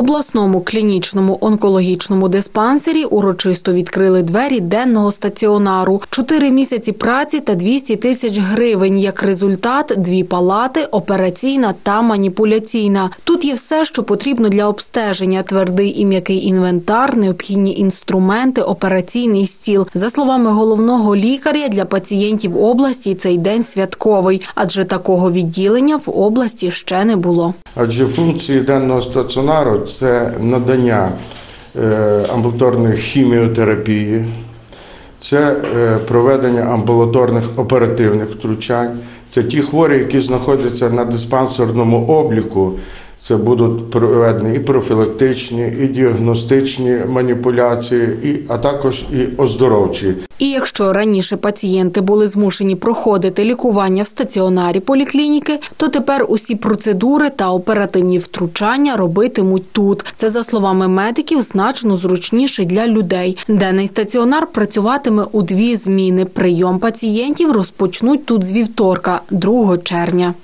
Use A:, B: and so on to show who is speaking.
A: Обласному клінічному онкологічному диспансері урочисто відкрили двері денного стаціонару. Чотири місяці праці та 200 тисяч гривень. Як результат, дві палати, операційна та маніпуляційна. Тут є все, що потрібно для обстеження: твердий і м'який інвентар, необхідні інструменти, операційний стіл. За словами головного лікаря, для пацієнтів області цей день святковий, адже такого відділення в області ще не було.
B: Адже функції денного стаціонару це надання е, амбулаторної хіміотерапії, це е, проведення амбулаторних оперативних втручань. Це ті хворі, які знаходяться на диспансерному обліку. Це будуть проведені і профілактичні, і діагностичні маніпуляції, і, а також і оздоровчі.
A: І якщо раніше пацієнти були змушені проходити лікування в стаціонарі поліклініки, то тепер усі процедури та оперативні втручання робитимуть тут. Це за словами медиків значно зручніше для людей. Денний стаціонар працюватиме у дві зміни. Прийом пацієнтів розпочнуть тут з вівторка, 2 червня.